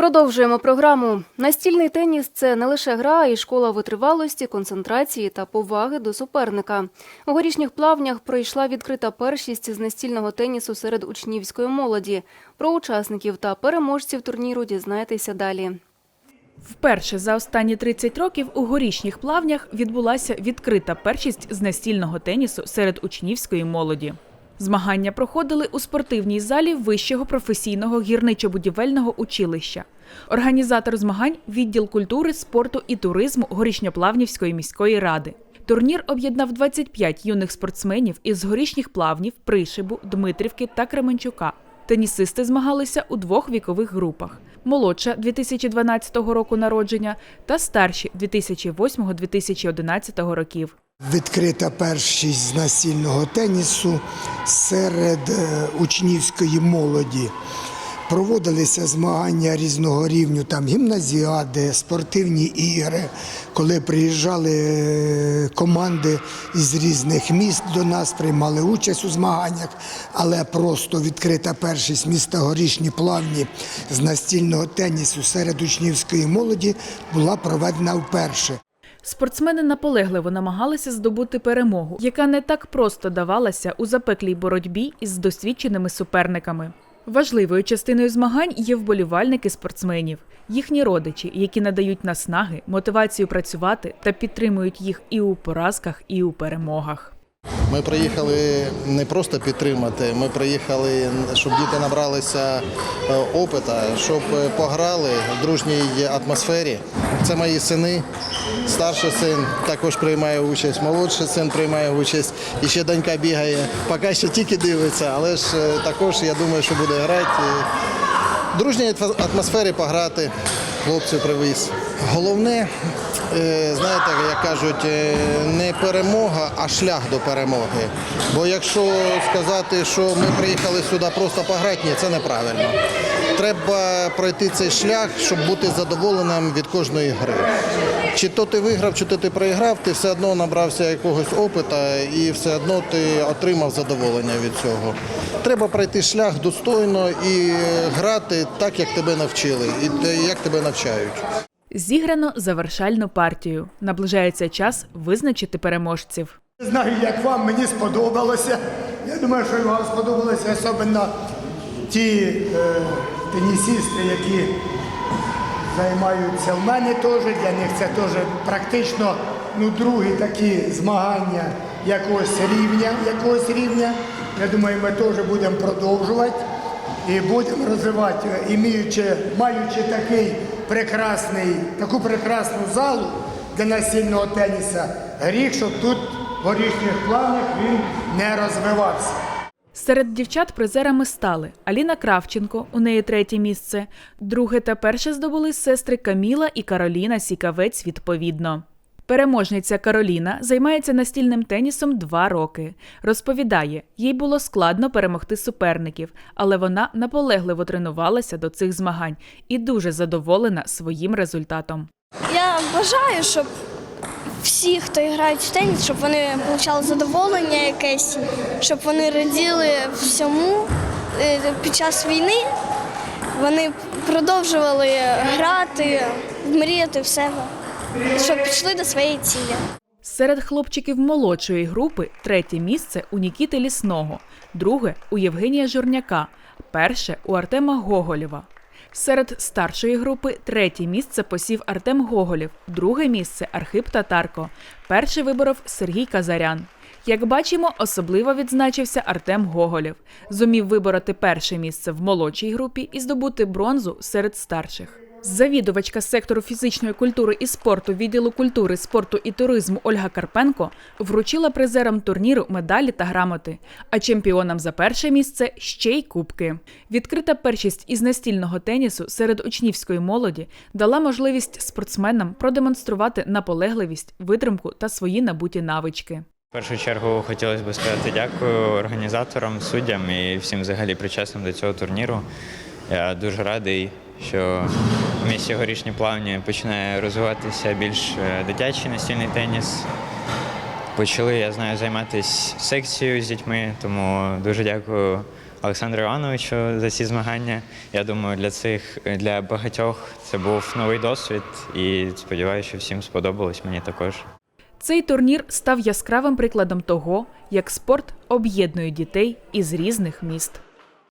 Продовжуємо програму. Настільний теніс це не лише гра, а й школа витривалості, концентрації та поваги до суперника. У горішніх плавнях пройшла відкрита першість з настільного тенісу серед учнівської молоді. Про учасників та переможців турніру дізнаєтеся далі. Вперше за останні 30 років у горішніх плавнях відбулася відкрита першість з настільного тенісу серед учнівської молоді. Змагання проходили у спортивній залі Вищого професійного гірничо-будівельного училища. Організатор змагань відділ культури, спорту і туризму Горішньоплавнівської міської ради. Турнір об'єднав 25 юних спортсменів із горішніх плавнів, Пришибу, Дмитрівки та Кременчука. Тенісисти змагалися у двох вікових групах: молодша 2012 року народження та старші 2008-2011 років. Відкрита першість з настільного тенісу серед е, учнівської молоді. Проводилися змагання різного рівню, там гімназіади, спортивні ігри, коли приїжджали е, команди із різних міст до нас, приймали участь у змаганнях, але просто відкрита першість міста Горішні Плавні з настільного тенісу серед учнівської молоді була проведена вперше. Спортсмени наполегливо намагалися здобути перемогу, яка не так просто давалася у запеклій боротьбі із досвідченими суперниками. Важливою частиною змагань є вболівальники спортсменів, їхні родичі, які надають наснаги, мотивацію працювати та підтримують їх і у поразках, і у перемогах. Ми приїхали не просто підтримати, ми приїхали, щоб діти набралися е, опита, щоб е, пограли в дружній атмосфері. Це мої сини. Старший син також приймає участь, молодший син приймає участь. І ще донька бігає. Поки ще тільки дивиться, але ж е, також я думаю, що буде грати. В дружній атмосфері пограти. Хлопців привіз. Головне, знаєте, як кажуть, е, не перемога, а шлях до перемоги. Бо якщо сказати, що ми приїхали сюди просто пограти, ні, це неправильно. Треба пройти цей шлях, щоб бути задоволеним від кожної гри. Чи то ти виграв, чи то ти проіграв, ти все одно набрався якогось опита і все одно ти отримав задоволення від цього. Треба пройти шлях достойно і грати так, як тебе навчили, і як тебе навчають. Зіграно завершальну партію. Наближається час визначити переможців. Не знаю, як вам, мені сподобалося. Я думаю, що вам сподобалося, особливо ті е, тенісісти, які займаються в мене теж. Для них це теж практично ну, другі такі змагання якогось рівня. Якогось рівня. Я думаю, ми теж будемо продовжувати і будемо розвивати, е, іміючи, маючи такий прекрасний, таку прекрасну залу для настільного теніса. Гріх, щоб тут в горішніх планах він не розвивався. Серед дівчат призерами стали Аліна Кравченко, у неї третє місце. Друге та перше здобули сестри Каміла і Кароліна Сікавець відповідно. Переможниця Кароліна займається настільним тенісом два роки. Розповідає, їй було складно перемогти суперників, але вона наполегливо тренувалася до цих змагань і дуже задоволена своїм результатом. Я бажаю, щоб всі, хто грають в теніс, щоб вони отримали задоволення якесь, щоб вони раділи всьому е, під час війни. Вони продовжували грати, мріяти в себе, щоб пішли до своєї цілі. Серед хлопчиків молодшої групи третє місце у Нікіти Лісного, друге у Євгенія Журняка, перше у Артема Гоголєва. Серед старшої групи третє місце посів Артем Гоголєв, друге місце Архип Татарко. Перше виборов Сергій Казарян. Як бачимо, особливо відзначився Артем Гоголєв. Зумів вибороти перше місце в молодшій групі і здобути бронзу серед старших. Завідувачка сектору фізичної культури і спорту відділу культури, спорту і туризму Ольга Карпенко вручила призерам турніру медалі та грамоти, а чемпіонам за перше місце ще й кубки. Відкрита першість із настільного тенісу серед учнівської молоді дала можливість спортсменам продемонструвати наполегливість, витримку та свої набуті навички. В першу чергу хотілося б сказати дякую організаторам, суддям і всім взагалі причасним до цього турніру. Я дуже радий, що місті горішні плавні починає розвиватися більш е, дитячий настільний теніс. Почали, я знаю, займатися секцією з дітьми, тому дуже дякую Олександру Івановичу за ці змагання. Я думаю, для цих для багатьох це був новий досвід, і сподіваюся, що всім сподобалось мені також. Цей турнір став яскравим прикладом того, як спорт об'єднує дітей із різних міст.